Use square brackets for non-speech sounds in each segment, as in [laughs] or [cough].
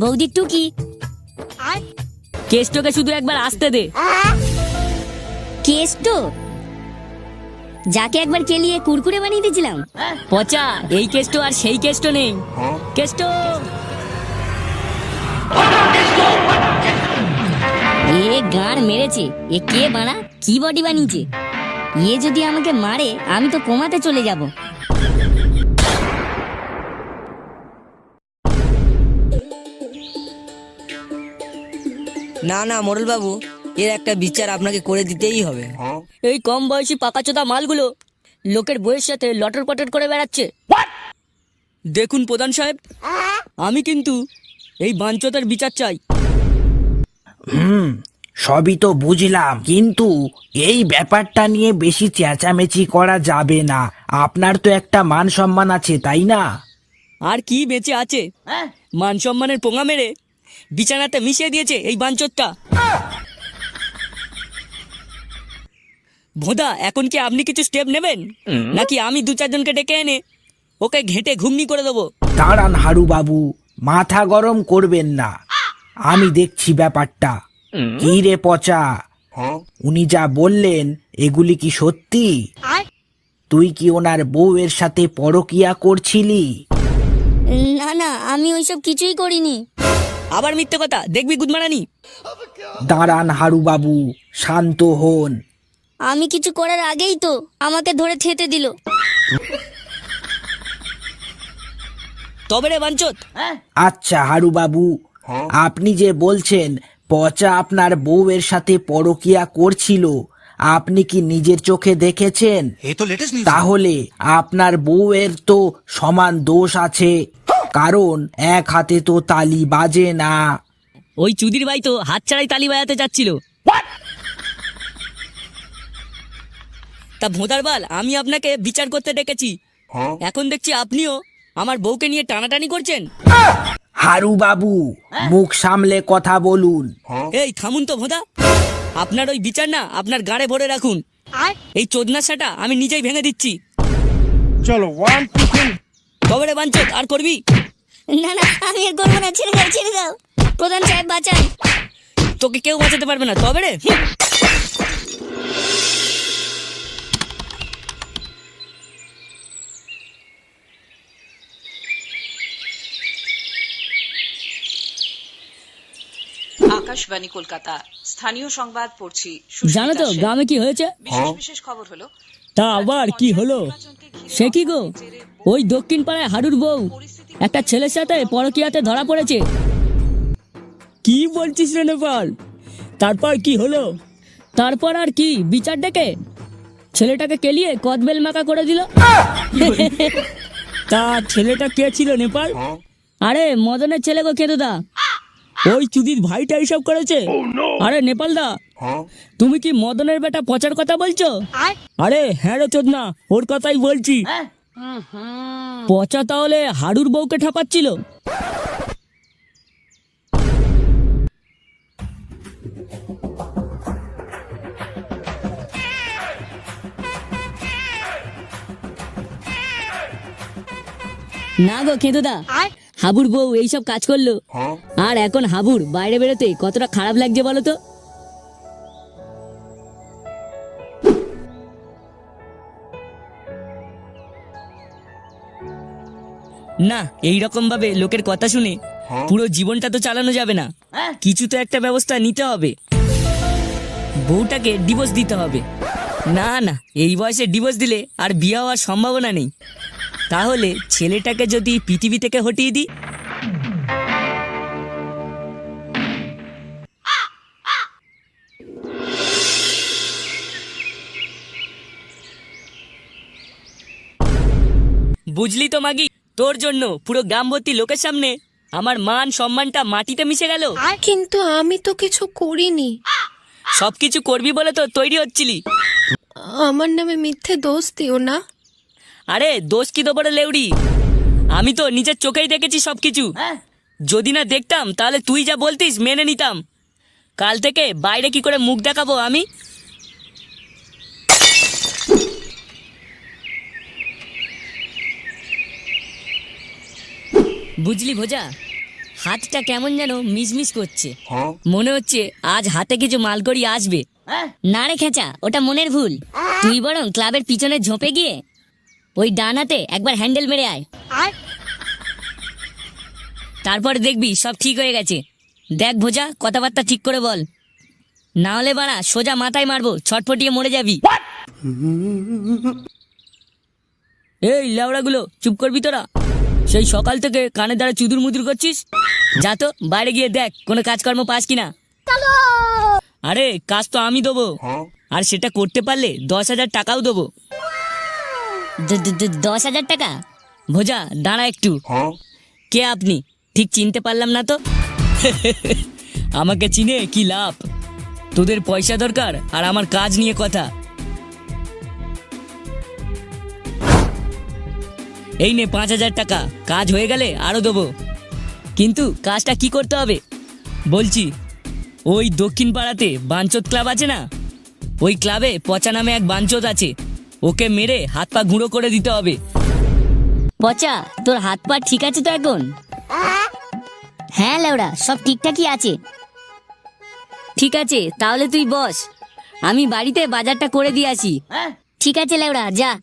বৌদির টুকি। কেষ্টকে শুধু একবার আসতে দে। কেষ্ট? যাকে একবার কেলিয়ে কুরকুরে বানিয়ে দিয়েছিলাম। পচা এই কেষ্ট আর সেই কেষ্ট নেই। কেষ্ট! এ গাঁড় মেরেছে। এ কে বানা? কি বডি বানিয়েছে? এ যদি আমাকে মারে আমি তো কোমাতে চলে যাব। না না মোরল বাবু এর একটা বিচার আপনাকে করে দিতেই হবে। এই কম বয়সী পাকাচোদা মালগুলো লোকের বইয়ের সাথে লটর পটর করে বেড়াচ্ছে। দেখুন প্রধান সাহেব আমি কিন্তু এই বাঞ্চতার বিচার চাই। হুম সবই তো বুঝলাম কিন্তু এই ব্যাপারটা নিয়ে বেশি চেঁচামেচি করা যাবে না। আপনার তো একটা মান সম্মান আছে তাই না? আর কি বেঁচে আছে? মান সম্মানের পোঙা মেরে বিছানাতে মিশিয়ে দিয়েছে এই বাঞ্চতটা ভোদা এখন কি আপনি কিছু স্টেপ নেবেন? নাকি আমি দু চারজনকে ডেকে এনে ওকে ঘেটে ঘুমনি করে দেবো? দাঁড়ান হারু বাবু মাথা গরম করবেন না। আমি দেখছি ব্যাপারটা। কি রে পচা? উনি যা বললেন এগুলি কি সত্যি? তুই কি ওনার বউয়ের সাথে পরকিয়া করছিলি? না না আমি ওইসব কিছুই করিনি। আবার মিথ্যে কথা দেখবি গুদমারানি। দাঁড়ান হারু বাবু শান্ত হন। আমি কিছু করার আগেই তো আমাকে ধরে থেতে দিল। তবে রে বাঞ্চত। আচ্ছা হারু বাবু আপনি যে বলছেন পচা আপনার বউয়ের সাথে পরকিয়া করছিল আপনি কি নিজের চোখে দেখেছেন? তাহলে আপনার বউয়ের তো সমান দোষ আছে। কারণ এক হাতে তো তালি বাজে না। ওই চুদির ভাই তো হাত ছাড়াই তালি বাজাতে চাচ্ছিল। তা ভোঁদার বাল আমি আপনাকে বিচার করতে ডেকেছি। এখন দেখছি আপনিও আমার বউকে নিয়ে টানাটানি করছেন। হারু বাবু মুখ সামলে কথা বলুন। এই থামুন তো ভোঁদা। আপনার ওই বিচার না আপনার গাড়ে ভরে রাখুন। এই চোদনাশাটা আমি নিজেই ভেঙে দিচ্ছি। চলো ওয়ান টু কবে রে বাঞ্চত আর করবি? না না আমি আর করব না ছেড়ে দাও ছেড়ে দাও। প্রধান সাহেব বাঁচান। তোকে কেউ বাঁচাতে পারবে না তবে রে। আকাশবাণী কলকাতা। স্থানীয় সংবাদ পড়ছি জানো তো গ্রামে কি হয়েছে? বিশেষ বিশেষ খবর হলো তা আবার কি হলো? সে কি গো? ওই দক্ষিণ পাড়ায় হাডুর বউ একটা ছেলের সাথে পরকিয়াতে ধরা পড়েছে। কি বলছিস রে নেপাল তারপর কি হলো? তারপর আর কি বিচার ডেকে? ছেলেটাকে কেলিয়ে কদবেল মাকা করে দিল? তা ছেলেটা কে ছিল নেপাল? আরে মদনের ছেলে গো কেদুদা। ওই চুদির ভাইটা এইসব করেছে? আরে নেপাল দা তুমি কি মদনের বেটা পচার কথা বলছো? আরে হ্যাঁ রে চোদনা ওর কথাই বলছি। পচা তাহলে হাড়ুর বউকে ঠাপাচ্ছিল। না গো খেদুদা হাবুর বউ এইসব কাজ করল। আর এখন হাবুর বাইরে বেরোতে কতটা খারাপ লাগছে বলো তো? না এই রকম ভাবে লোকের কথা শুনে পুরো জীবনটা তো চালানো যাবে না। কিছু তো একটা ব্যবস্থা নিতে হবে। বউটাকে ডিভোর্স দিতে হবে। না না এই বয়সে ডিভোর্স দিলে আর বিয়ে হওয়ার সম্ভাবনা নেই। তাহলে ছেলেটাকে যদি পৃথিবী থেকে হটিয়ে দিই। বুঝলি তো মাগি? তোর জন্য পুরো গ্রামবর্তী লোকের সামনে আমার মান সম্মানটা মাটিতে মিশে গেল। কিন্তু আমি তো কিছু করিনি। সবকিছু করবি বলে তো তৈরি হচ্ছিলি। আমার নামে মিথ্যে দোষ দিও না। আরে দোষ কি দেবো রে লেউড়ি? আমি তো নিজের চোখেই দেখেছি সবকিছু। যদি না দেখতাম তাহলে তুই যা বলতিস মেনে নিতাম। কাল থেকে বাইরে কি করে মুখ দেখাবো আমি? বুঝলি ভোজা? হাতটা কেমন যেন মিসমিস করছে। মনে হচ্ছে আজ হাতে কিছু মালকড়ি আসবে। না রে খেঁচা ওটা মনের ভুল। তুই বরং ক্লাবের পিছনে ঝোপে গিয়ে ওই ডান হাতে একবার হ্যান্ডেল মেরে আয়। তারপর দেখবি সব ঠিক হয়ে গেছে। দেখ ভোজা কথাবার্তা ঠিক করে বল। না হলে বাড়া সোজা মাথায় মারবো ছটফটিয়ে মরে যাবি। এই লেওড়াগুলো চুপ করবি তোরা। সেই সকাল থেকে কানে দ্বারা চুদুর মুদুর করছিস? যা তো বাইরে গিয়ে দেখ কোনো কাজকর্ম পাস কিনা। আরে কাজ তো আমি দেবো। আর সেটা করতে পারলে দশ হাজার টাকাও দেবো। দশ হাজার টাকা? ভোজা দাঁড়া একটু। কে আপনি? ঠিক চিনতে পারলাম না তো? [laughs] আমাকে চিনে কি লাভ? তোদের পয়সা দরকার আর আমার কাজ নিয়ে কথা। এই নে পাঁচ হাজার টাকা। কাজ হয়ে গেলে আরও দেবো। কিন্তু কাজটা কি করতে হবে? বলছি ওই দক্ষিণ পাড়াতে বাঞ্চত ক্লাব আছে না? ওই ক্লাবে পচা নামে এক বাঞ্চত আছে। ওকে মেরে হাত পা গুঁড়ো করে দিতে হবে। পচা তোর হাত পা ঠিক আছে তো এখন? হ্যাঁ লেওড়া সব ঠিকঠাকই আছে। ঠিক আছে তাহলে তুই বস। আমি বাড়িতে বাজারটা করে দিয়ে আসি। ঠিক আছে লেওড়া যা।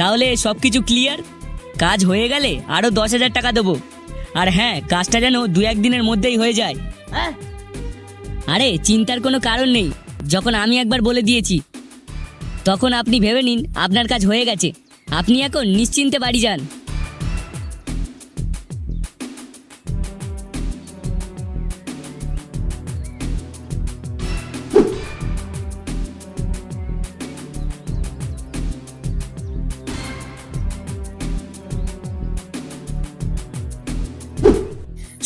তাহলে সব কিছু ক্লিয়ার কাজ হয়ে গেলে আরও দশ হাজার টাকা দেবো। আর হ্যাঁ কাজটা যেন দু একদিনের মধ্যেই হয়ে যায়। আরে চিন্তার কোনো কারণ নেই। যখন আমি একবার বলে দিয়েছি তখন আপনি ভেবে নিন আপনার কাজ হয়ে গেছে। আপনি এখন নিশ্চিন্তে বাড়ি যান।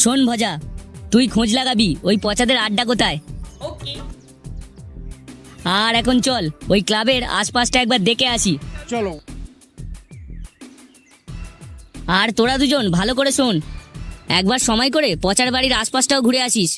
শোন ভজা তুই খোঁজ লাগাবি ওই পচাদের আড্ডা কোথায়? আর এখন চল ওই ক্লাবের আশপাশটা একবার দেখে আসি। চলো। আর তোরা দুজন ভালো করে শোন একবার সময় করে পচার বাড়ির আশপাশটাও ঘুরে আসিস।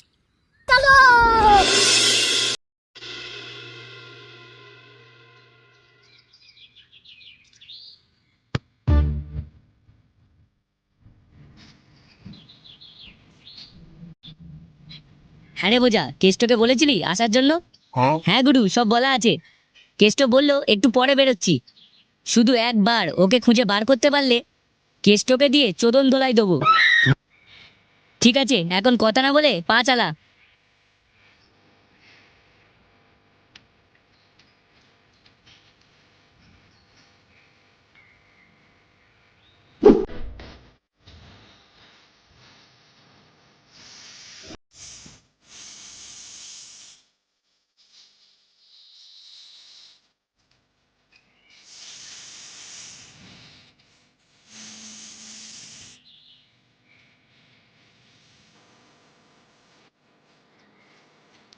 হ্যাঁ রে বোঝা কেষ্টকে বলেছিলি আসার জন্য? হ্যাঁ গুরু সব বলা আছে। কেষ্ট বলল একটু পরে বেরোচ্ছি। শুধু একবার ওকে খুঁজে বার করতে পারলে কেষ্টকে দিয়ে চোদন ধোলাই দেবো। ঠিক আছে এখন কথা না বলে পা চালা।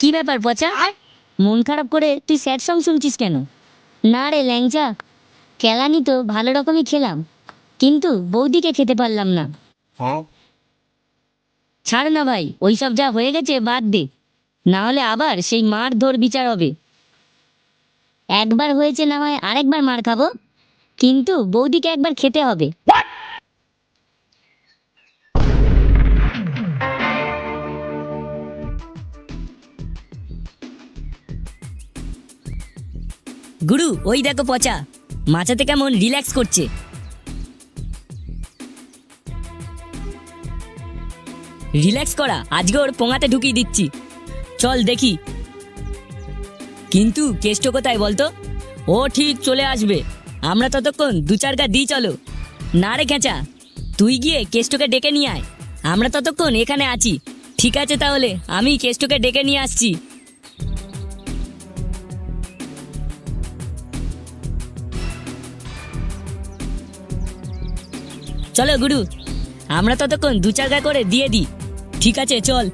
কি ব্যাপার পচা মন খারাপ করে তুই স্যাড সং শুনছিস কেন? না রে ল্যাংচা কেলানি তো ভালো রকমই খেলাম কিন্তু বৌদিকে খেতে পারলাম না। ছাড় না ভাই ওইসব যা হয়ে গেছে বাদ দে না হলে আবার সেই মার ধর বিচার হবে। একবার হয়েছে না হয় আরেকবার মার খাব কিন্তু বৌদিকে একবার খেতে হবে। গুরু, ওই দেখো পচা। মাচাতে কেমন রিল্যাক্স করছে। রিল্যাক্স করা, আজকে ওর পোঙাতে ঢুকিয়ে দিচ্ছি। চল দেখি। কিন্তু কেষ্ট কোথায় বলতো? ও ঠিক চলে আসবে। আমরা ততক্ষণ দু চার গা দিই চলো। না রে খেঁচা, তুই গিয়ে কেষ্টকে ডেকে নিয়ে আয়। আমরা ততক্ষণ এখানে আছি। ঠিক আছে তাহলে, আমি কেষ্টকে ডেকে নিয়ে আসছি। চলো গুরু আমরা ততক্ষণ দু গা করে দিয়ে দিই। ঠিক আছে চল।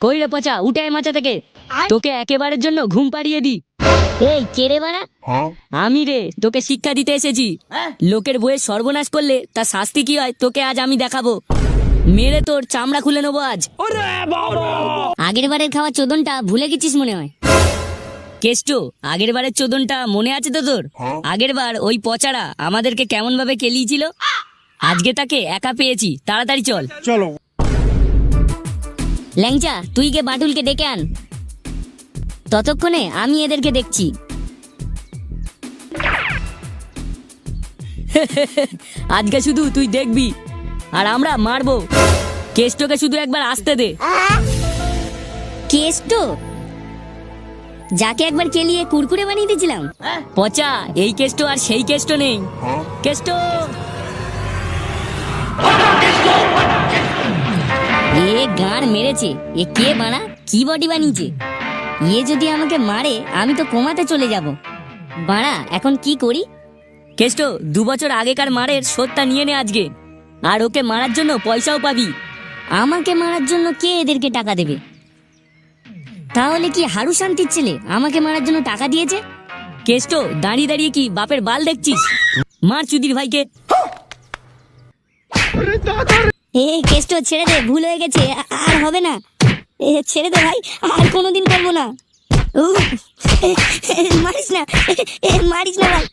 কই রে পচা উঠে মাচা থেকে। তোকে একেবারের জন্য ঘুম পাড়িয়ে দি এই কে রে বাড়া? আমি রে তোকে শিক্ষা দিতে এসেছি। লোকের বইয়ের সর্বনাশ করলে তার শাস্তি কি হয় তোকে আজ আমি দেখাবো। মেরে তোর চামড়া খুলে নেব আজ। আগের বারের খাওয়া চোদনটা ভুলে গেছিস মনে হয়? কেষ্ট আগের বারের চোদনটা মনে আছে তো তোর? আগের বার ওই পচারা আমাদেরকে কেমন ভাবে কেলিয়েছিল আজকে তাকে একা পেয়েছি তাড়াতাড়ি চল। চলো। ল্যাংচা তুই গে বাটুলকে ডেকে আন। ততক্ষণে আমি এদেরকে দেখছি। [laughs] আজকে শুধু তুই দেখবি আর আমরা মারবো। কেষ্টকে শুধু একবার আসতে দে। কেষ্ট? যাকে একবার কেলিয়ে কুরকুরে বানিয়ে দিয়েছিলাম। পচা এই কেষ্ট আর সেই কেষ্ট নেই। কেষ্ট! এ গাঁড় মেরেছে। এ কে বানা? কি বডি বানিয়েছে? এ যদি আমাকে মারে আমি তো কোমাতে চলে যাব। বাড়া এখন কি করি? কেষ্ট দু বছর আগেকার মারের শোধটা নিয়ে নে আজকে। আর ওকে মারার জন্য পয়সাও পাবি। আমাকে মারার জন্য কে এদেরকে টাকা দেবে? তাহলে কি হারু শান্তির ছেলে আমাকে মারার জন্য টাকা দিয়েছে? কেষ্ট দাঁড়িয়ে দাঁড়িয়ে কি বাপের বাল দেখছিস? মার চুদির ভাইকে। এ কেষ্ট ছেড়ে দে ভুল হয়ে গেছে আর হবে না। ছেড়ে দে ভাই আর কোনোদিন করব না। মারিস না মারিস না ভাই।